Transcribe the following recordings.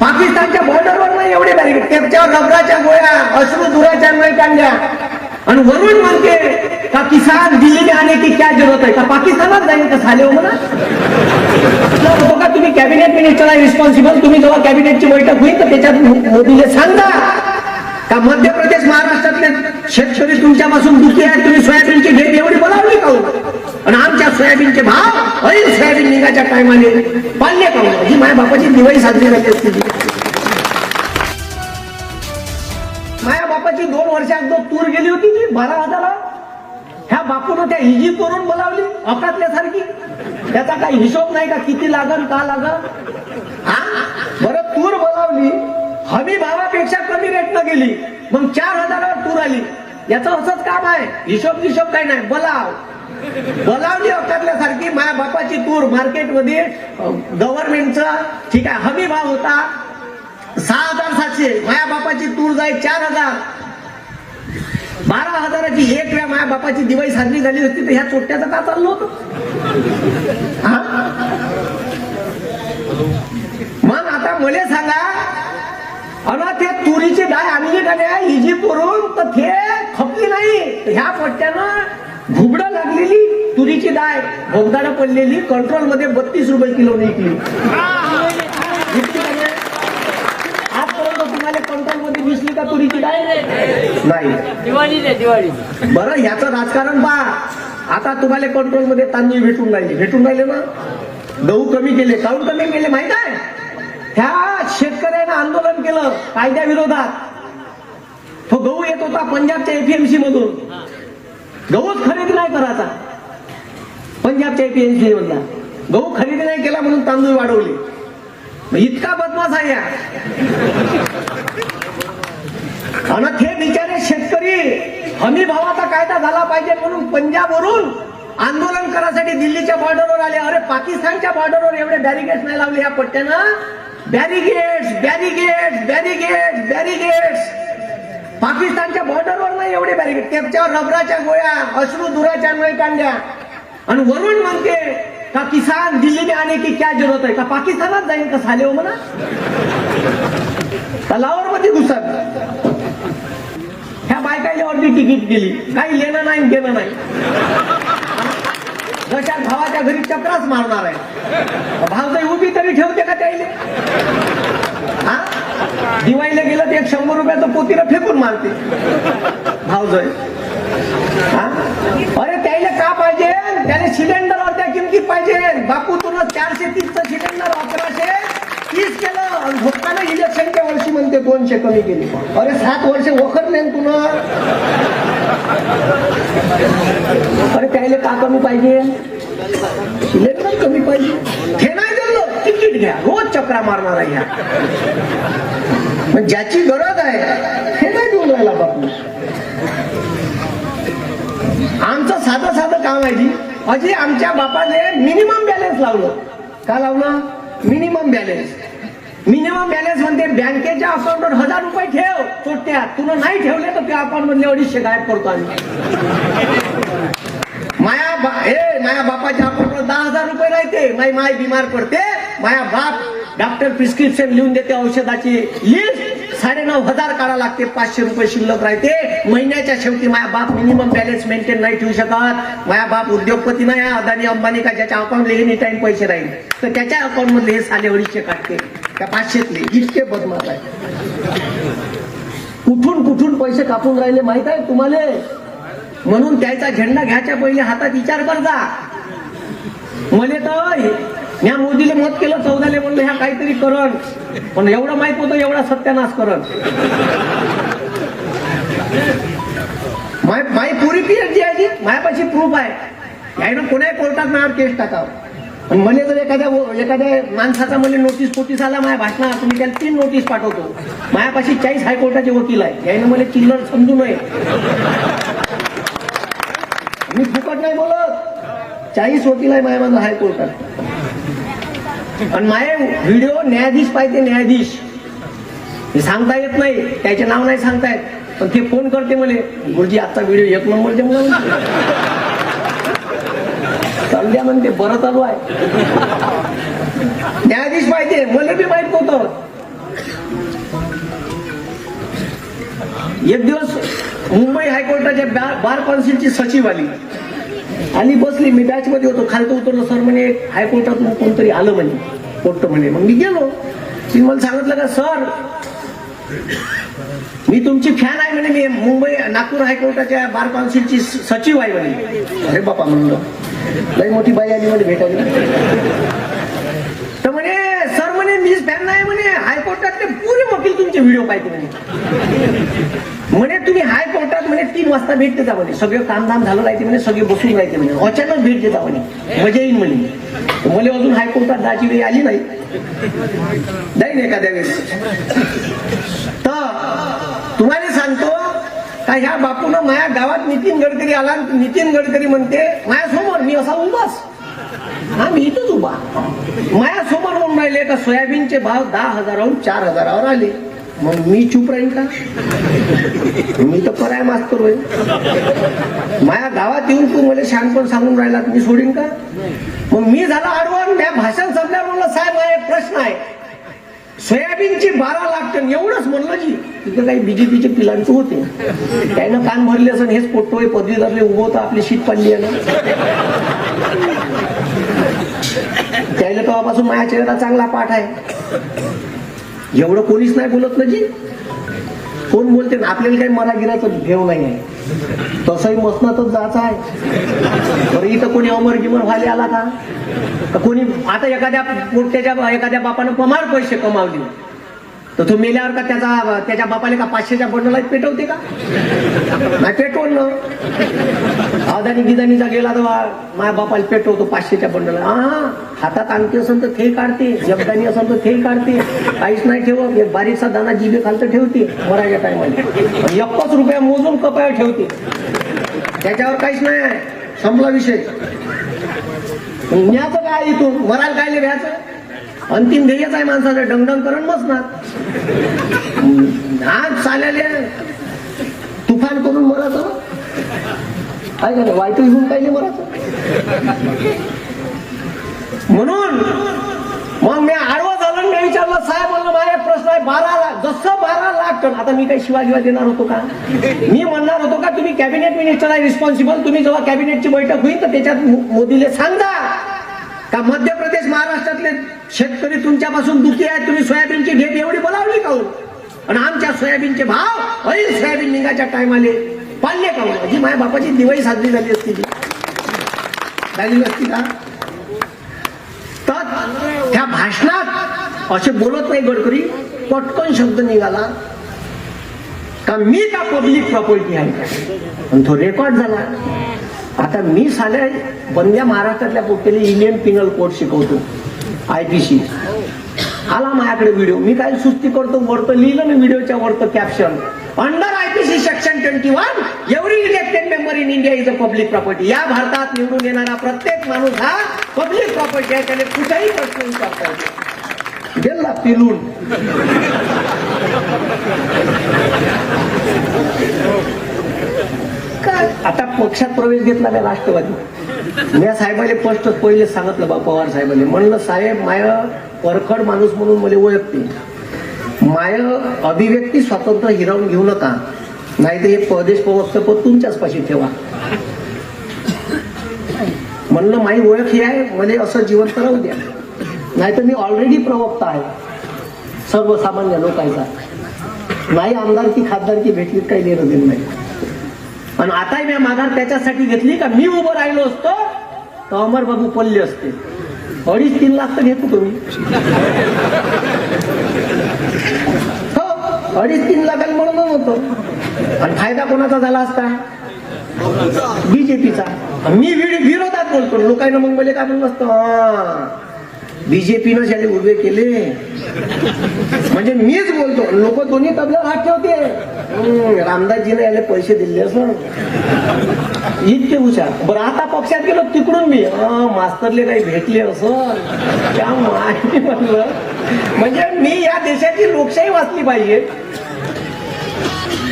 पाकिस्तानच्या बॉर्डरवर नाही एवढे बॅरिकेड त्याच्या रबराच्या गोळ्या अश्रू धुराच्या नाही काढल्या आणि वरून म्हणते का किसान दिल्ली में आने की क्या जरूरत आहे? का पाकिस्तानात जाईल का झाले हो म्हणा म्हटलं, होतो का तुम्ही कॅबिनेट मिनिस्टर आहे रिस्पॉन्सिबल तुम्ही जेव्हा कॅबिनेटची बैठक होईल तर त्याच्यात मोदीला सांगा. का मध्य प्रदेश महाराष्ट्रातले शेतकरी तुमच्यापासून दुखी आहेत तुम्ही सोयाबीनची घेत एवढी बोलावली का हो? आणि आमच्या सोयाबीनचे भाव अरे सोयाबीन निघाच्या टायमाने पाल्ले का ही माझ्या बापाची दिवाळी साजरी झाली ती. माझ्या बापाची दोन वर्ष अगोदर तूर गेली होती ती बारा हजारा ह्या बापून त्या हिजी करून बोलावली अकातल्यासारखी त्याचा काही हिशोब नाही का किती लागल का लागल? बरं तूर बोलावली. हमी भावापेक्षा कमी रेटनं गेली. मग चार हजारावर तूर आली याचं असंच काम आहे. हिशोब हिशोब काही नाही. बोलाव. बोलावली अकातल्यासारखी माझ्या बापाची तूर मार्केटमध्ये गव्हर्नमेंटचा ठीक आहे हमी भाव होता. सहा हजार सातशे. माझ्या बापाची तूर जाईल चार हजार. बारा हजाराची एक वेळा माझ्या बापाची दिवाळी साजरी झाली होती तर ह्या चोट्याचं का चाललो होतं हा? मग आता मला सांगा अन ते तुरीची डाळ आणली का नाही इजिप्त वरून तर ते खपली नाही. ह्या पट्ट्यानं घुबडं लागलेली तुरीची डाळ. भोगदाडं पडलेली कंट्रोलमध्ये बत्तीस रुपये किलो नाही? आजपर्यंत तुम्हाला कंट्रोलमध्ये दिसली का तुरीची डाळ? नाही. दिवाळी दिवाळी. बरं ह्याचं राजकारण पहा. आता तुम्हाला कंट्रोलमध्ये तांदूळ भेटून राहिले. भेटून राहिले ना? गहू कमी केले काऊन कमी केले माहीत आहे? ह्या शेतकऱ्यानं आंदोलन केलं कायद्याविरोधात तो गहू येत होता पंजाबच्या एपीएमसी मधून. गहूच खरेदी नाही करायचा. पंजाबच्या एपीएमसी मधला. गहू खरेदी नाही केला म्हणून तांदूळ वाढवले. इतका बदमाश आहे या. आणि हे बिचारे शेतकरी हमी भावाचा कायदा झाला पाहिजे म्हणून पंजाबवरून आंदोलन करायसाठी दिल्लीच्या बॉर्डरवर आले. अरे पाकिस्तानच्या बॉर्डरवर एवढे बॅरिगेट्स नाही लावले या पट्ट्यानं. बॅरिगेट्स बॅरिगेट्स बॅरिगेट्स बॅरिगेट्स पाकिस्तानच्या बॉर्डरवर नाही एवढे बॅरिगेट त्याच्यावर रबराच्या गोळ्या अश्रू धुराच्या नाही काढल्या. आणि वरून म्हणते का किसान दिल्ली में आने की क्या जरूरत आहे? का पाकिस्तानात जाईल का साले हो म्हणा तलावर मध्ये घुसत? ह्या बायकाईला अर्धी तिकीट दिली. काही लेणं नाही घेणं नाही. जशा भावाच्या घरी चक्राच मारणार आहे. भावजाई उभी तरी ठेवते का त्याईले? हा? दिवाळीला गेलं तर एक शंभर रुपयाचं पोतीला फेकून मारते. भावजय. हा? अरे त्याला का पाहिजे? त्याने सिलेंडर अर्ध्या किमतीत पाहिजे. बापू तुला चारशे तीसचं सिलेंडर अकराशे तीस केलं. आणि इलेक्शनच्या वर्षी म्हणते दोनशे कमी केले. अरे सात वर्ष ओखरले नाही तुला. का कमी पाहिजे? सिलेंडर कमी पाहिजे. हे नाही दिलं तिकीट घ्या. रोज चक्रा मारणार आहे पण ज्याची गरज आहे हे नाही देऊन राहिला बापू. आमचं साधं साधं काम आहे जी. अजी आमच्या बापाने मिनिमम बॅलन्स लावलं. का लावलं? मिनिमम बॅलन्स मिनिमम बॅलन्स म्हणते बँकेच्या अकाउंटवर हजार रुपये ठेव. तोट्यात तुला नाही ठेवले तर त्या अकाउंट मधले अडीचशे गायब करतो आम्ही. माया बा हे माया बापाच्या अकाउंटवर दहा हजार रुपये राहते. माई माय बिमार पडते. माया बाप डॉक्टर प्रिस्क्रिप्शन लिहून देते औषधाची लिस्ट साडेनऊ हजार काढा लागते पाचशे रुपये शिल्लक राहते. महिन्याच्या शेवटी माया बाप मिनिमम बॅलन्स मेंटेन नाही ठेवू शकत. माया बाप उद्योगपती नाही अदानी अंबानी का ज्याच्या अकाउंटले एनी टाइम पैसे राहील. तर त्याच्या अकाउंट मधले हे साडे अडीचशे काढते. त्या पाचशेतले इतके बदमाश आहे कुठून कुठून पैसे कापून राहिले माहीत आहे तुम्हाला? म्हणून त्याचा झेंडा घ्यायच्या पहिले हातात विचार कर जा मले तर या मोदीला मत केलं चौदाले म्हणलं ह्या काहीतरी करण. पण एवढं माहीत होतं एवढा सत्यानाश करण. माय माई पुरी पीएचडी आहे जी मायापाशी प्रूफ आहे. यायनं कोणाही कोर्टात नावावर केस टाकावं. पण मला जर एखाद्या एखाद्या माणसाचा मला नोटीस पोटीस आला माझ्या भाषणात मी त्याला तीन नोटीस पाठवतो. मायापाशी चाळीस हायकोर्टाचे वकील आहे. यायनं मला चिल्लर समजू नये. मी फुकट नाही बोलत. चाळीस वकील आहे माझ्या माझं हायकोर्टात. पण माय व्हिडिओ न्यायाधीश पाहिजे न्यायाधीश. सांगता येत नाही त्याचे नाव नाही सांगता येत. पण ते फोन करते मला गुरुजी आता व्हिडिओ एक नंबर नंबरचे म्हणून. म्हणते बरं चालू आहे. न्यायाधीश पाहिजे मला बी माहीत नव्हतं. एक दिवस मुंबई हायकोर्टाच्या बार कौन्सिलची सचिव आली. आणि बसली मी बॅच मध्ये होतो खालतं उतरलो सर म्हणे हायकोर्टातून कोणतरी आलं म्हणे कोर्ट म्हणे. मग मी गेलो. तिने मला सांगितलं का सर मी तुमची फॅन आहे म्हणे मी मुंबई नागपूर हायकोर्टाच्या बार काउन्सिलची सचिव आहे म्हणे. अरे बापा म्हणलं. लई मोठी बाई आली म्हणे भेटायला. पोलीस म्हणे मीच फॅन नाही म्हणे. हायकोर्टातले पुरे वकील तुमचे व्हिडिओ पाहिजे म्हणे. म्हणे तुम्ही हायकोर्टात म्हणे तीन वाजता भेट देता म्हणे. सगळे कामधाम झालं राहते म्हणे सगळे बसून राहते म्हणे. अचानक भेट देता म्हणे. मजा येईल म्हणे. मला अजून हायकोर्टात जायची वेळ आली नाही. जाईन एखाद्या वेळेस. तर तुम्हाला सांगतो का ह्या बापून माझ्या गावात नितीन गडकरी आला नितीन गडकरी म्हणते माझ्यासमोर मी असा उभाच हा मी इथंच उभा. माझ्यासमोर म्हणून राहिले का सोयाबीनचे भाव दहा हजाराहून चार हजारावर आले. मग मी चूप राहीन का? मी तर पराय मास्तर होईल माझ्या गावात येऊन तू मला शानपण सांगून राहिला मी सोडीन का? मग मी झाला आडवण त्या भाषण संपल्यावर म्हणलं साहेब माझा एक प्रश्न आहे. सोयाबीनची बारा लाख टन एवढंच म्हणलं जी तिथं काही बीजेपीचे पिलांचं होते. त्यानं कान भरले असं हेच पोट्टोय पदवीधरले उभं होतं आपली शीत पडली आहे ना त्याला तेव्हापासून माझ्या चेहऱ्याला चांगला पाठ आहे. एवढं कोणीच नाही बोलत ना जी. कोण बोलते ना? आपल्याला काही मरा गिराचं भेव नाही आहे. तसंही मसनातच जायचं आहे. बरं इथं कोणी अमर गिमर व्हायला आला का? का कोणी आता एखाद्या पोट्याच्या एखाद्या बापानं पमार पैसे कमावले. तर तो मेल्यावर का त्याचा त्याच्या बापाने का पाचशेच्या बंडला पेटवते का? नाही पेटवल ना. अदानी गिदानीचा गेला तर माझ्या बापाला पेटवतो पाचशेच्या बंडला हा हातात आणखी असेल तर थे काढते जगदानी असेल तर थे काढते. काहीच नाही ठेवत एक बारीकसा दाना जिबे खालतं ठेवते मराच्या टायमाला. एकच रुपया मोजून कपाया ठेवते. त्याच्यावर काहीच नाही. आहे. संपला विषय. न्याचं काय इथून? मराल काय भ्याचं अंतिम ध्येयच आहे माणसाचं डंगडंग करण बसणार. आज चालले तुफान करून मराचं काय का नाही वाईट घेऊन काय मराचं म्हणून मग मी आडवं झालं मी विचारलं साहेब म्हणलं माझा एक प्रश्न आहे बारा लाख जसं बारा लाख टन आता मी काही शिवाजीवा देणार होतो का? मी म्हणणार होतो का तुम्ही कॅबिनेट मिनिस्टर आहे रिस्पॉन्सिबल तुम्ही जेव्हा कॅबिनेटची बैठक होईल तर त्याच्यात मो- मोदीले सांगा का मध्य प्रदेश महाराष्ट्रातले शेतकरी तुमच्यापासून दुखी आहेत तुम्ही सोयाबीनची घेत एवढी बोलावली का हो? आणि आमच्या सोयाबीनचे भाव ऐन सोयाबीन निघायच्या टायमाले पाल्ले का हो? जी माझ्या बापाची दिवाळी साजरी झाली असती ती. झाली नसती का? तर त्या भाषणात असे बोलत नाही गडकरी पटकन शब्द निघाला. का मी त्या पब्लिक प्रॉपर्टी आहे. आणि तो रेकॉर्ड झाला. आता मी साल्या बंद्या महाराष्ट्रातल्या पोट्याला इंडियन पिनल कोड शिकवतो. आय पी सी आला माझ्याकडे व्हिडिओ मी काय सुस्ती करतो? वरतं लिहिलं ना व्हिडिओच्या वरतं caption under IPC section twenty one every elected member in India is a public property या भारतात निवडून येणारा प्रत्येक माणूस हा पब्लिक प्रॉपर्टी आहे. त्याने कुठेही प्रश्न विचारता येतो गेला पिलून. आता पक्षात प्रवेश घेतला का राष्ट्रवादी. मी साहेबाले स्पष्ट पहिले सांगितलं बा पवार साहेबांनी म्हणलं साहेब माय परखड माणूस म्हणून मला ओळखते. माय अभिव्यक्ती स्वातंत्र्य हिरावून घेऊ नका. नाही तर हे परदेश प्रवक्तपद तुमच्याच पाशी ठेवा. म्हणलं माई ओळख ही आहे. मला असं जिवंत राहू द्या. नाहीतर मी ऑलरेडी प्रवक्ता आहे. सर्वसामान्य लोकांचा नाही आमदारकी खासदारकी भेटली काही देणं देणं नाही. आणि आता मी माघार त्याच्यासाठी घेतली का? मी उभं राहिलो असतो तर अमर बाबू पल्ले असते. अडीच तीन लाख तर घेतो तुम्ही. हो अडीच तीन लाखाला म्हणून होतो. आणि फायदा कोणाचा झाला असता? बीजेपीचा. मी विरोधात बोलतो. लोकांना मग मला काय म्हणलं असतं बीजेपीनं ज्याने उभे केले म्हणजे मीच बोलतो. लोक दोन्ही तबल्यावर हात ठेवते. रामदासजीने याला पैसे दिले असं इतके हुशार. बरं आता पक्षात गेलो तिकडून मी. अं, मास्तरले काही भेटले असं. त्या माहिती म्हणलं म्हणजे मी या देशाची लोकशाही वाचली पाहिजे.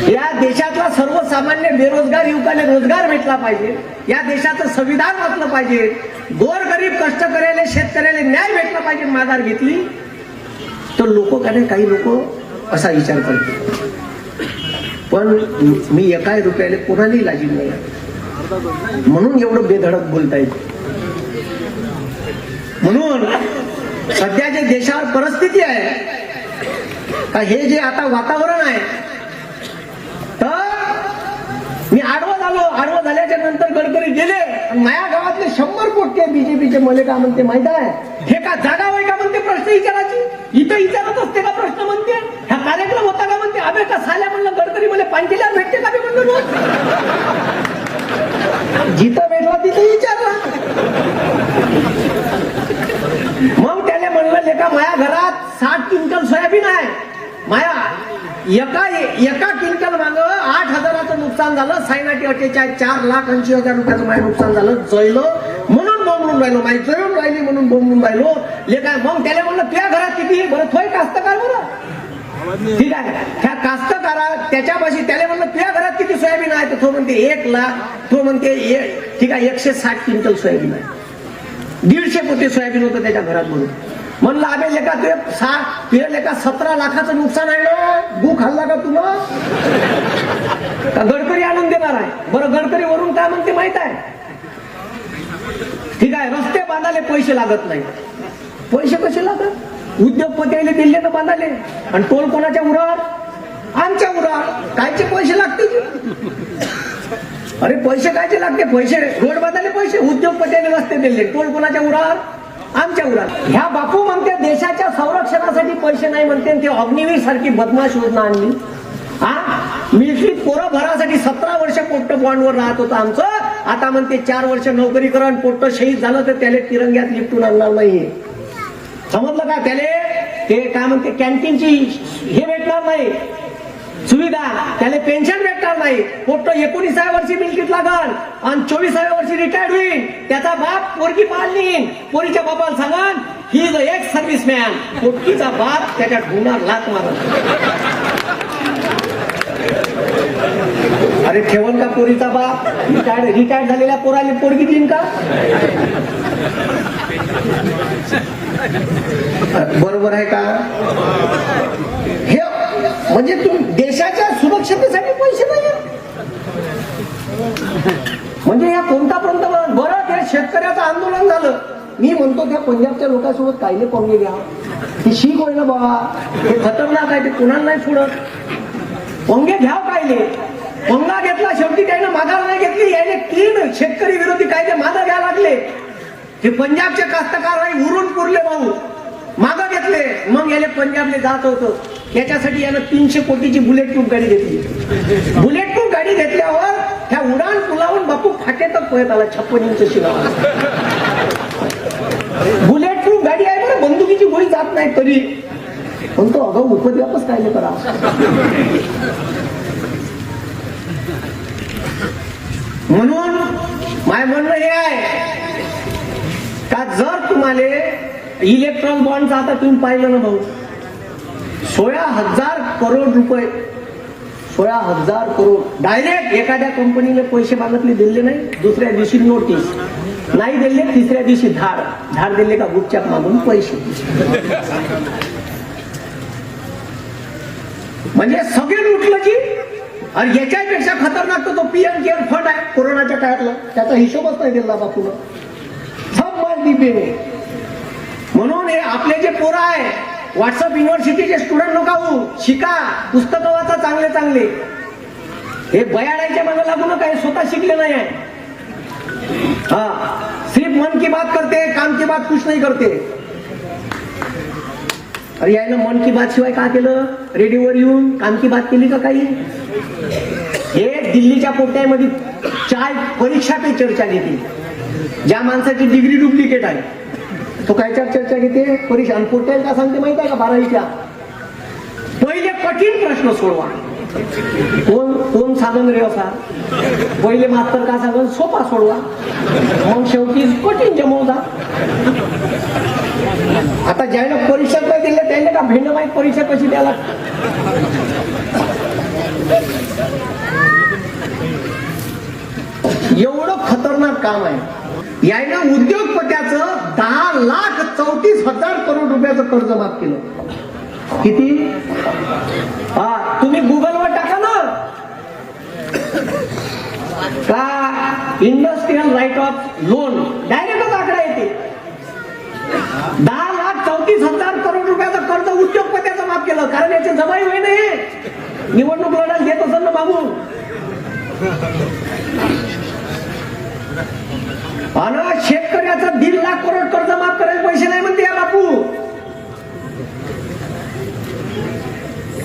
या देशातला सर्वसामान्य बेरोजगार युवकाने रोजगार भेटला पाहिजे. या देशाचं संविधान वाचलं पाहिजे. गोरगरीब कष्टकऱ्याले शेतकऱ्याला न्याय भेटला पाहिजे माघार घेतली. तर लोक काय काही लोक असा विचार करते पण मी एकाही रुपयाला कोणालाही लाजीन नाही. म्हणून एवढं बेधडक बोलता येईल म्हणून सध्या जे देशावर परिस्थिती आहे हे जे आता वातावरण आहे तर मी आडवं झालो. आडवं झाल्याच्यानंतर गडकरी गेले. माया माझ्या गावातले शंभर कोटी बीजेपीचे मले का म्हणते माहीत आहे? हे का जागा वय का म्हणते प्रश्न विचारायची? इथं विचारत असते का प्रश्न म्हणते? हा कार्यक्रम होता का अबे का साल्या म्हणलं गडकरी मला पांचीला भेटते का मी म्हणलं रोज? जिथं भेटला तिथे विचारला मग त्याला म्हणलं लेका माया घरात साठ क्विंटल सोयाबीन आहे. माया एका एका क्विंटल माग आठ हजाराचं नुकसान झालं सायनाटी अठ्ठेचाळीस चार लाख ऐंशी हजार रुपयाचं माझं नुकसान झालं जळलं म्हणून बोंबलून राहिलो माझी जळून राहिली म्हणून बोंबलून राहिलो. लेखा मग त्याला म्हणलं तुझ्या घरात किती बरं थोय कास्तकार बरं? ठीक आहे. ह्या कास्तकारा त्याच्यापाशी त्याला म्हणलं तुझ्या घरात किती सोयाबीन आहे? तर तो म्हणते एक लाख. तो म्हणते ठीक आहे एकशे साठ क्विंटल सोयाबीन आहे. दीडशे पोते सोयाबीन होतं त्याच्या घरात म्हणून. म्हणलं आबे लेका तुझे सहा तुझ्या लेका सतरा लाखाचं नुकसान आहे ना? गु खाल्ला का तुला? का गडकरी आणून देणार आहे? बरं गडकरी वरून काय म्हणते माहीत आहे? ठीक आहे रस्ते बांधायला पैसे लागत नाही. पैसे कसे लागत उद्योगपतीला दिले तर बांधाले आणि टोल कोणाच्या उरावर? आमच्या उरावर. कायचे पैसे लागतील? अरे पैसे कायचे लागते? पैसे. रोड बांधायला पैसे. उद्योगपतीने रस्ते दिले. टोल कोणाच्या उरावर? आमच्या उरावर. ह्या बापू म्हणते देशाच्या संरक्षणासाठी पैसे नाही म्हणते. आणि ते अग्निवीर सारखी बदमाश योजना आणली. हा? मिलिटरीत पोरं भरासाठी सतरा वर्ष पोट्ट बॉन्डवर राहत होतं आमचं. आता म्हणते चार वर्ष नोकरी करा पोट्ट शहीद झालं तर त्याला तिरंग्यात लिपटून आणणार नाहीये. समजलं का त्याले? ते काय म्हणते कॅन्टीनची हे भेटणार नाही. सुविधा त्याला पेन्शन भेटणार नाही. पोट्ट एकोणीसाव्या वर्षी मिलकीत लागल? आणि चोवीसाव्या वर्षी रिटायर्ड होईल त्याचा बाप पोरगी पाळली पोरीच्या बापाला सांगन ही इज एक सर्व्हिसमॅन पोटकीचा बाप त्याच्या ढुंगार लात मारत अरे ठेवण का पोरीचा बाप? रिटायर्ड रिटायर्ड झालेल्या पोराला पोरगी देईन का? बरोबर आहे का? हे म्हणजे तुम्ही देशाच्या सुरक्षतेसाठी पैसे नाही म्हणजे या कोणता पंतप्रधान बरं त्या शेतकऱ्याचं आंदोलन झालं. मी म्हणतो त्या पंजाबच्या लोकांसोबत कायले पंगे घ्या. ती शीख होय ना बाबा. हे खतरनाक आहे ते कुणाला नाही सोडत. पंगे घ्याव कायले. पंगा घेतला शेवटी त्यानं माघार नाही घेतली. याने तीन शेतकरी विरोधी कायदे माझा घ्या लागले. हे पंजाबचे कास्तकार नाही उरून पुरले भाऊ. मागं घेतले मग याले पंजाबले जात होतं. याच्यासाठी यानं तीनशे कोटीची बुलेट प्रूफ गाडी घेतली. बुलेट प्रूफ गाडी घेतल्यावर ह्या उडान पुलावून बापू फाटेतच पळत आला छप्पन इंच शिवा बुलेट प्रूफ गाडी आहे बरं बंदुकीची गोळी जात नाही तरी. पण तो अगाऊ उपद्व्यापच कायले करा. म्हणून माय म्हणणं हे आहे का जर तुम्हाला इलेक्ट्रॉन बॉन्डचं आता तुम्ही पाहिलं ना भाऊ सोळा हजार करोड रुपये सोळा हजार करोड. डायरेक्ट एखाद्या कंपनीने पैसे मागितले दिले नाही दुसऱ्या दिवशी नोटीस नाही दिले तिसऱ्या दिवशी धाड. धाड दिले का गुपचाप मागून पैसे. म्हणजे सगळे लुटलं की आणि याच्यापेक्षा खतरनाक तर तो पीएम केअर फंड आहे कोरोनाच्या काळातला. त्याचा हिशोबच नाही दिला बापून दिबे म्हणून हे आपले जे पोरं आहे व्हॉट्सअप युनिव्हर्सिटीचे स्टुडंट नका हो शिका पुस्तकं वाचा चांगले चांगले. हे बयाडायच्या मागे लागू नका हे स्वतः शिकले नाही आहे. हा सिर्फ मन की बात करते काम की बात कुछ नाही करते. अरे यायनं मन की बात शिवाय का केलं? रेडिओवर येऊन काम की बात केली का काही? हे दिल्लीच्या पोट्यामध्ये चाय परीक्षा पे चर्चा घेतली. ज्या माणसाची डिग्री डुप्लिकेट आहे तो कायच्या चर्चा घेते? परीक्षा आणि का सांगते माहीत आहे का? बारावीच्या. पहिले कठीण प्रश्न सोडवा. कोण कोण साधन रे असा? पहिले मास्तर का सांगून सोपा सोडवा. मग शेवटी कठीण जमवता. आता ज्याने परीक्षा नाही दिल्या त्याने का भिन्न माहीत परीक्षा कशी द्यायला? एवढं खतरनाक काम आहे. यायनं उद्योगपत्याचं दहा लाख चौतीस हजार करोड रुपयाचं कर्ज माफ केलं. किती? हा तुम्ही गुगलवर टाका ना. का? इंडस्ट्रीयल राईट ऑफ लोन डायरेक्टच आकडा येते. दहा लाख चौतीस हजार करोड रुपयाचं कर्ज उद्योगपत्याचं माफ केलं. कारण याची जमाई होई नाही निवडणूक लढायला देत असेल ना बाबू. आणि शेतकऱ्याचं दीड लाख करोड कर्ज माफ करायला पैसे नाही म्हणते या बापू.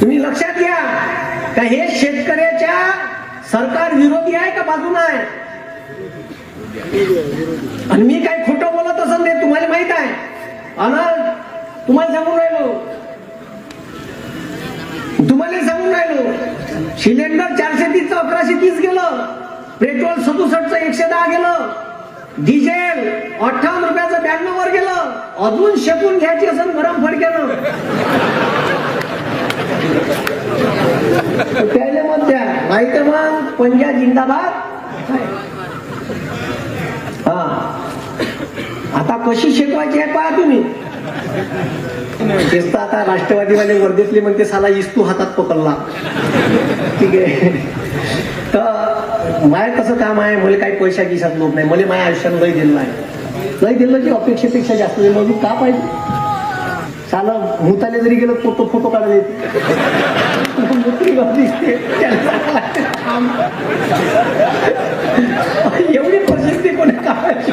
तुम्ही लक्षात घ्या का हे शेतकऱ्याच्या सरकार विरोधी आहे का बाजून आहे? आणि मी काही खोटं बोलत असं नाही तुम्हाला माहीत आहे. आणि तुम्हाला सांगून राहिलो. तुम्हाला सांगून राहिलो. सिलेंडर चारशे तीसचं अकराशे तीस गेलं. पेट्रोल सदुसष्टचं एकशे दहा गेलं. डिझेल अठ्ठावन्न रुपयाचं ब्याण्णव वर गेलं. अजून शेकून घ्यायची असं गरम फडक्यानं. त्याला मग द्या नाही तर मग पंजा जिंदाबाद. हा. आता कशी शेकवायची आहे पहा तुम्ही. तेच तर आता राष्ट्रवादीवाले वर्धेतले म्हणते साला इस्तू हातात पकडला. ठीक आहे. तर माय कसं काम आहे? मला काही पैसा गिसात लोक नाही. मला माझ्या आयुष्यात लय दिलं नाही. लय दिलं की अपेक्षेपेक्षा जास्त दिलं. अजून का पाहिजे? साला भूताने जरी गेलं तो तो फोटो काढायला येते. मुत्री दिसते. एवढी परिस्थिती कोणी काढायची?